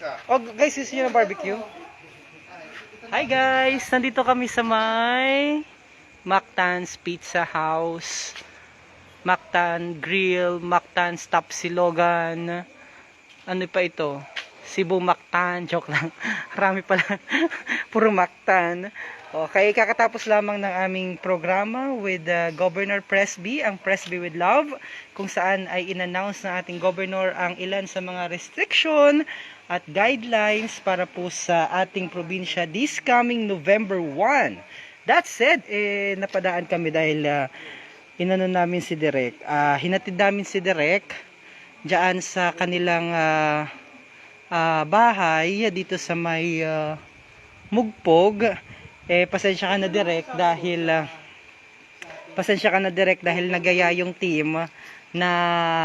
Oh, guys, gusto nyo ng barbecue? Hi guys! Nandito kami sa may Mactan's Pizza House. Mactan Grill, Mactan's Tapsilogan. Ano pa ito? Cebu Mactan. Joke lang. Marami pala. Puro Mactan. Okay, kakatapos lamang ng aming programa with uh, Governor Presby, ang Presby with Love, kung saan ay in-announce ng ating governor ang ilan sa mga restriction at guidelines para po sa ating probinsya this coming November 1. That said, eh, napadaan kami dahil uh, inano namin si Direk. Ah, hinatid namin si Direk diyan sa kanilang ah, ah, bahay dito sa may ah, Mugpog. Eh, pasensya ka na Direk dahil ah, pasensya ka na Direk dahil nagaya yung team na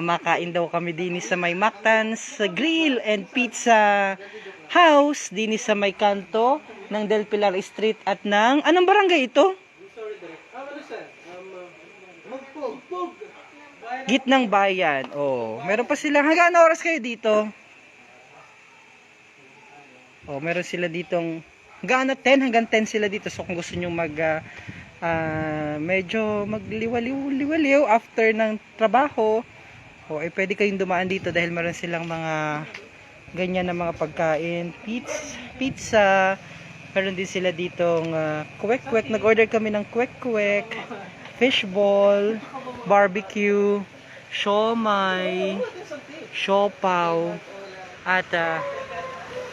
makain daw kami din sa may Mactan's Grill and Pizza House din sa may kanto ng Del Pilar Street at ng anong barangay ito? Gitnang bayan. Oh, meron pa sila. Hanggang oras kayo dito? Oh, meron sila ditong hanggang ano 10 hanggang 10 sila dito. So kung gusto niyo mag ah, ah, medyo magliwaliw-liwaliw after ng trabaho, o eh pwede kayong dumaan dito dahil meron silang mga ganyan na mga pagkain, pizza, pizza, meron din sila ditong uh, kwek-kwek. Nag-order kami ng kwek-kwek, fishball, barbecue, siomay, siopaw, at ah,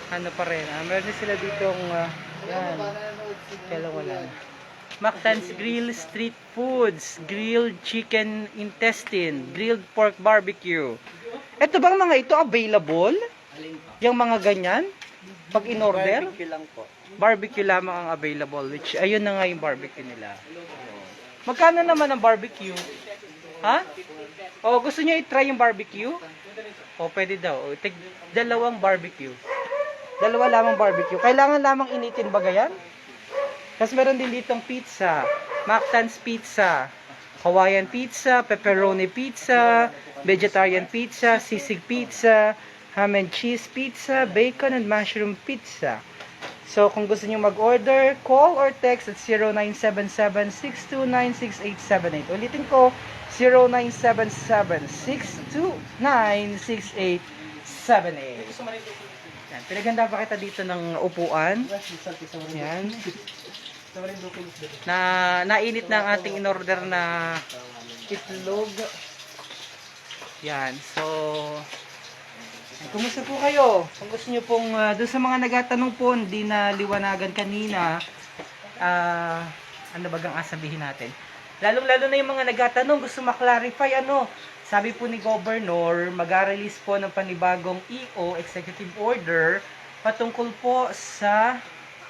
ano pa rin, ah, meron sila ditong uh, yan, kailan wala na. Mactan's Grill Street Foods, grilled chicken intestine, grilled pork barbecue. Ito bang mga ito available? Yung mga ganyan? Pag in-order? Barbecue lang po. Barbecue lamang ang available, which ayun na nga yung barbecue nila. Magkano naman ang barbecue? Ha? O gusto niyo i-try yung barbecue? O pwede daw. O, tig dalawang barbecue. Dalawa lamang barbecue. Kailangan lamang initin ba yan? Tapos meron din ditong pizza. Mactan's pizza. Hawaiian pizza, pepperoni pizza, vegetarian pizza, sisig pizza, ham and cheese pizza, bacon and mushroom pizza. So, kung gusto niyo mag-order, call or text at 0977-629-6878. Ulitin ko, 0977-629-6878. Yan, pinaganda pa kita dito ng upuan. Yan. Na nainit na ang ating in-order na itlog. Yan. So, Kumusta po kayo? Kung gusto nyo pong, uh, doon sa mga nagatanong po, hindi na liwanagan kanina, ah, ano bagang asabihin natin? Lalong-lalo na yung mga nagatanong, gusto maklarify, ano? Sabi po ni Governor, mag-release po ng panibagong EO, Executive Order, patungkol po sa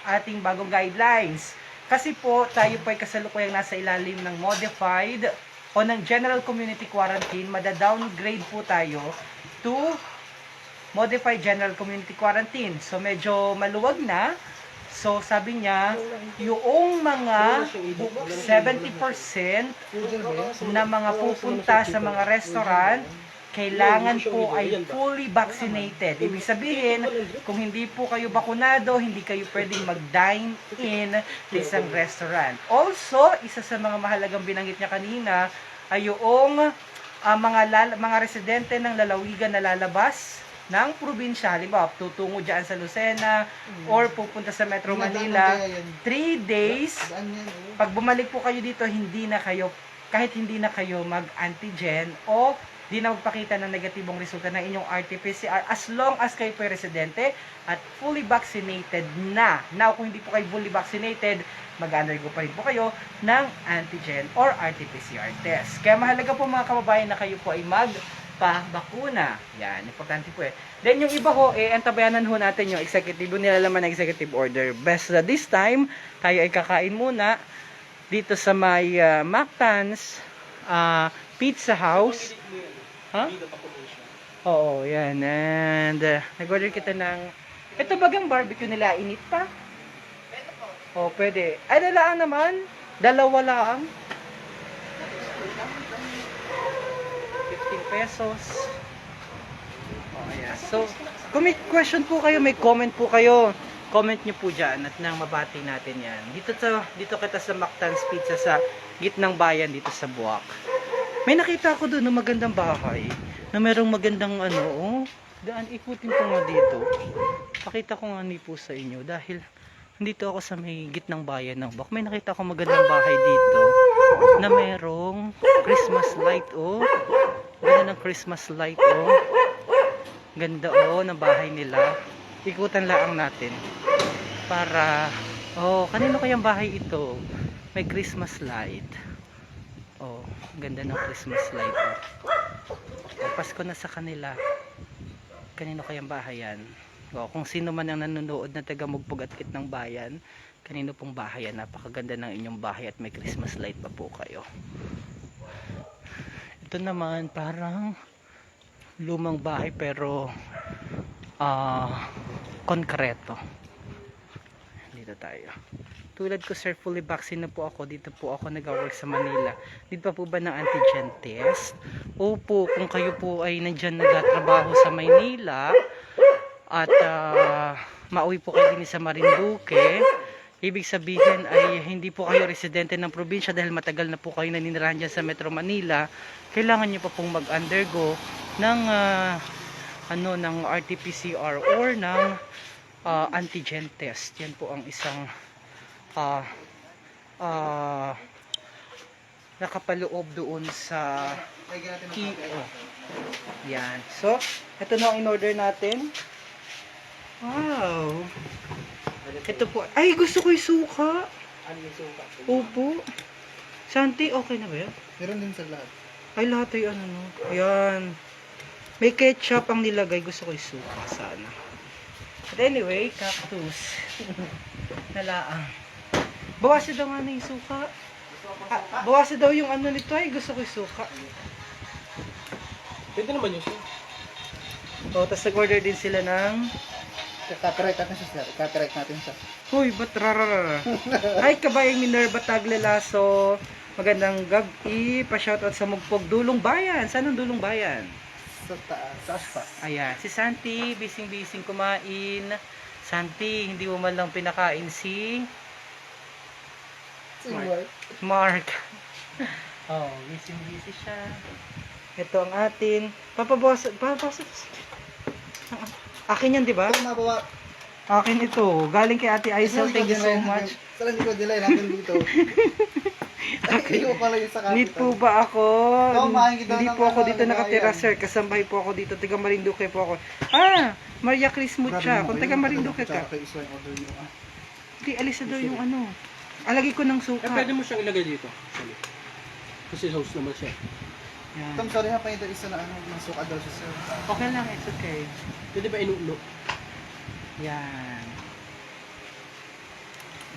ating bagong guidelines. Kasi po, tayo po ay kasalukuyang nasa ilalim ng modified o ng general community quarantine, mada-downgrade po tayo to modified general community quarantine. So medyo maluwag na. So sabi niya, yung mga 70% na mga pupunta sa mga restaurant, kailangan po ay fully vaccinated. Ibig sabihin, kung hindi po kayo bakunado, hindi kayo pwedeng mag-dine in sa isang restaurant. Also, isa sa mga mahalagang binanggit niya kanina ay yung ah, mga, lal- mga residente ng lalawigan na lalabas ng probinsya, halimbawa, tutungo dyan sa Lucena or pupunta sa Metro Manila, 3 days, pag bumalik po kayo dito, hindi na kayo, kahit hindi na kayo mag-antigen o di na magpakita ng negatibong resulta ng inyong RT-PCR as long as kayo po residente at fully vaccinated na. Now, kung hindi po kayo fully vaccinated, mag-undergo pa rin po kayo ng antigen or RT-PCR test. Kaya mahalaga po mga kababayan na kayo po ay mag pa-bakuna. Yan, importante po eh. Then yung iba ho, eh, antabayanan ho natin yung executive, yung nilalaman ng executive order. Best na this time, tayo ay kakain muna dito sa may uh, Mactan's ah, Pizza House. Ha? Oo, yan. And uh, nag-order kita ng... Ito bagang barbecue nila, init pa? Oh, pwede. Ay, lalaan naman. Dalawa lang. Pesos. Oh, ayan. So, may question po kayo, may comment po kayo. Comment nyo po dyan at nang mabati natin yan. Dito, sa, dito kita sa Mactan's Pizza sa gitnang bayan dito sa Buwak. May nakita ako doon ng magandang bahay na merong magandang ano, oh, daan ikutin ko nga dito. Pakita ko nga ni po sa inyo dahil dito ako sa may gitnang bayan ng Buwak. May nakita ako magandang bahay dito na merong Christmas light, oh. Ganda ng Christmas light, oh. Ganda, oh, ng bahay nila. Ikutan lang natin. Para, oh, kanino kayang bahay ito? May Christmas light. Oh, ganda ng Christmas light, oh. oh Pasko na sa kanila. Kanino kayang bahay yan? Oh, kung sino man ang nanonood na taga Mugpug at Kitnang Bayan, kanino pong bahay yan? Napakaganda ng inyong bahay at may Christmas light pa po kayo. Ito naman parang lumang bahay pero ah konkreto. Dito tayo. Tulad ko sir, fully vaccine na po ako. Dito po ako nag-work sa Manila. Dito pa po ba ng antigen test? Opo, kung kayo po ay nandyan nagtatrabaho sa Maynila at ah, mauwi po kayo din sa Marinduque, ibig sabihin ay hindi po kayo residente ng probinsya dahil matagal na po kayo naninirahan dyan sa Metro Manila, kailangan nyo pa pong mag-undergo ng ah, ano ng RT-PCR or ng ah, antigen test. Yan po ang isang ah ah, nakapaloob doon sa EO. Yan. So, ito na ang in-order natin. Wow. Ito po. Ay, gusto ko yung suka. Opo. Santi, okay na ba yan? Meron din sa lahat. Ay, lahat ay ano, no? Ayan. May ketchup ang nilagay. Gusto ko yung suka sana. But anyway, cactus. Nalaang. Bawasin daw nga na yung suka. Ah, bawasin daw yung ano nito ay. Gusto ko yung suka. Pwede naman yun siya. O, tapos nag-order din sila ng... Copyright natin siya, sir. Copyright natin siya. Uy, ba't rararara? Ay, kabayang Minerva Taglelaso. Magandang gabi. Pa-shoutout sa Mugpog Dulong Bayan. Saan ang Dulong Bayan? Sa taas. Sa aspas. Ayan, si Santi, bising-bising kumain. Santi, hindi mo man lang pinakain si Mark. Mark. oh, bising-busy siya. Ito ang atin. Papabawas, papabawas. Akin yan, di ba? Mabawa. Akin ito. Galing kay Ate Aisel. Thank you so much. Sa hindi ko delay natin dito. Ay, ikaw pala yung sa. Need po ba ako? Kita Hindi ng po ako ano, dito nakatira, sir. Kasambahay po ako dito. Taga Marinduque po ako. Ah! Maria Cris Mucha. Kung taga Marinduque ka. Ah. Hindi, alis na daw yung ano. Alagay ko ng suka. Eh, pwede mo siyang ilagay dito. Kasi host naman siya. Yan. Tom, sorry ha, pahinto isa na ano, masuka daw siya, sir. Okay lang, it's okay. Pwede ba inuulo? Yan.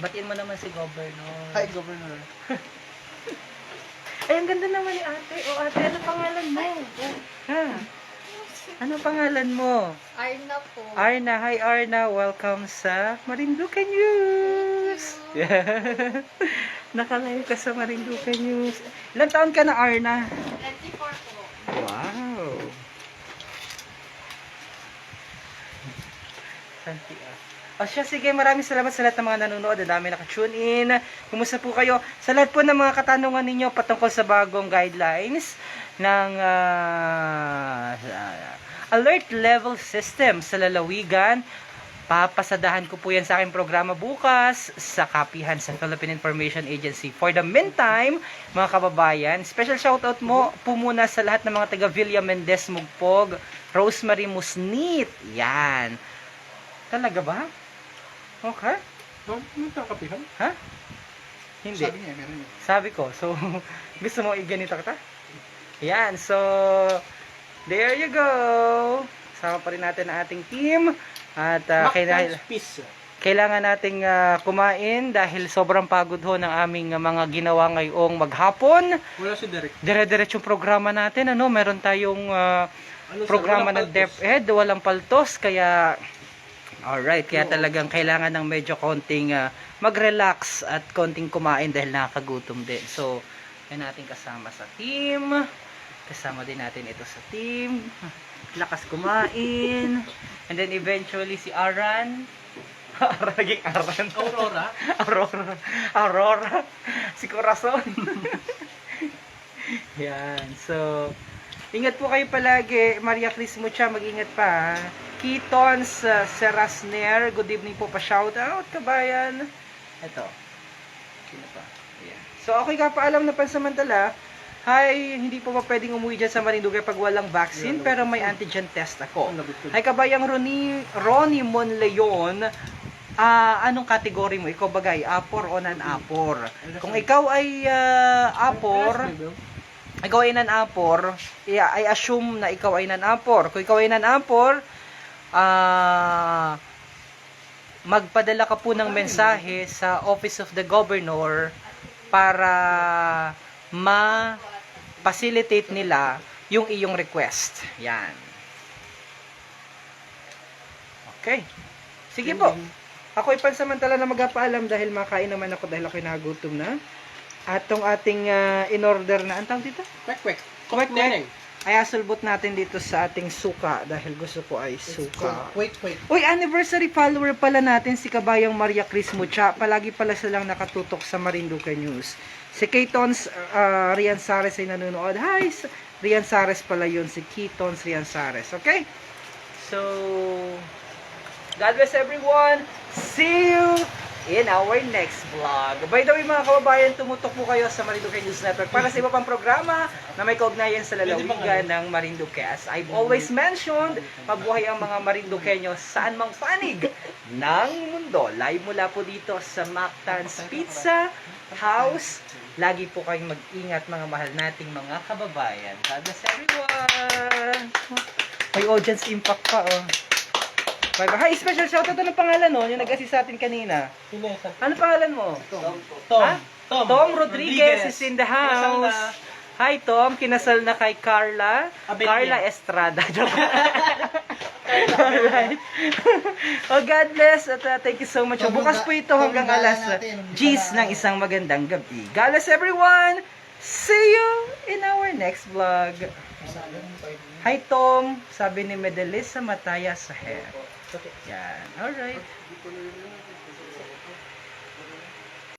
Batiin mo naman si Governor. Hi, Governor. Ay, ang ganda naman ni ate. O ate, ano pangalan mo? Ha? Ano pangalan mo? Arna po. Arna. Hi Arna. Welcome sa Marinduque News. Yeah. Nakalayo ka sa Marinduque News. Ilan taon ka na Arna? 24 po. Wow. Santi ah. O siya, sige, maraming salamat sa lahat ng mga nanonood. Ang dami naka-tune in. Kumusta po kayo? Sa lahat po ng mga katanungan ninyo patungkol sa bagong guidelines ng ah, alert level system sa lalawigan. Papasadahan ko po yan sa aking programa bukas sa kapihan sa Philippine Information Agency. For the meantime, mga kababayan, special shoutout mo po muna sa lahat ng mga taga Villa Mendez Mugpog, Rosemary Musnit. Yan. Talaga ba? Okay. Ha? Ano kakapihan? Ha? Hindi. Sabi niya, meron yun. Sabi ko. So, gusto mo iganito kita? Yan. So, there you go. Sama pa rin natin ang ating team. At uh, kailangan, kailangan nating ah, kumain dahil sobrang pagod ho ng aming ah, mga ginawa ngayong maghapon. Wala si Derek. Dire-diretsong programa natin. Ano, meron tayong ah, Ano, programa ng. DepEd, walang paltos, kaya alright, kaya talagang kailangan ng medyo konting ah, mag-relax at konting kumain dahil nakakagutom din. So, yan natin kasama sa team. Kasama din natin ito sa team. lakas kumain. And then eventually si Aran. Araging Aran. Aurora. Aurora. Aurora. Si Corazon. Yan. So, ingat po kayo palagi. Maria Cris Mucha, mag-ingat pa. ha. Kitons uh, Serasner, good evening po pa shout out kabayan. Ito. Sino pa? Ayan. So, okay ka paalam na pansamantala. Hi, hindi po ba pwedeng umuwi dyan sa Marinduque pag walang vaccine, pero may antigen test ako. Hi, kabayang Ronnie, Ronnie Monleon. Ah, anong kategory mo? Ikaw bagay, apor o non-apor? Kung ikaw ay ah, apor, ikaw ay non-apor, i- I assume na ikaw ay non-apor. Kung ikaw ay non-apor, ah, magpadala ka po ng mensahe sa Office of the Governor para ma-facilitate nila yung iyong request. Yan. Okay. Sige po. Ako ay pansamantala na magpapaalam dahil makain naman ako dahil ako nagutom na. At tong ating ah, in-order na, ang tawag dito? Kwek, kwek. Ay asulbot natin dito sa ating suka dahil gusto ko ay suka. Wait, wait. Uy, anniversary follower pala natin si Kabayang Maria Cris Mucha. Palagi pala silang nakatutok sa Marinduque News. Si Keitons uh, Rian Sares ay nanonood. Hi! Rian Sares pala yun. Si Keitons Rian Sares. Okay? So, God bless everyone. See you in our next vlog. By the way, mga kababayan, tumutok po kayo sa Marinduque News Network para sa iba pang programa na may kaugnayan sa lalawigan ng Marinduque. As I've always mentioned, mabuhay ang mga Marinduqueño saan mang panig ng mundo. Live mula po dito sa Mactan's Pizza House. Lagi po kayong mag-ingat mga mahal nating mga kababayan. God bless everyone! May audience impact pa, oh. Bye bye. Hi, special shoutout ng pangalan, no? Yung nag-assist sa atin kanina. Pinesan. Ano pangalan mo? Tom. Ha? Tom. Tom Rodriguez is in the house. Hi, Tom. Kinasal na kay Carla. Abel Carla. Estrada. Alright. oh, God bless. At uh, thank you so much. Tom, Bukas po ito ga- hanggang Tom, alas G's ng isang magandang gabi. God bless everyone. See you in our next vlog. Hi, Tom. Sabi ni Medelis sa Mataya sa hair. Yan. Alright.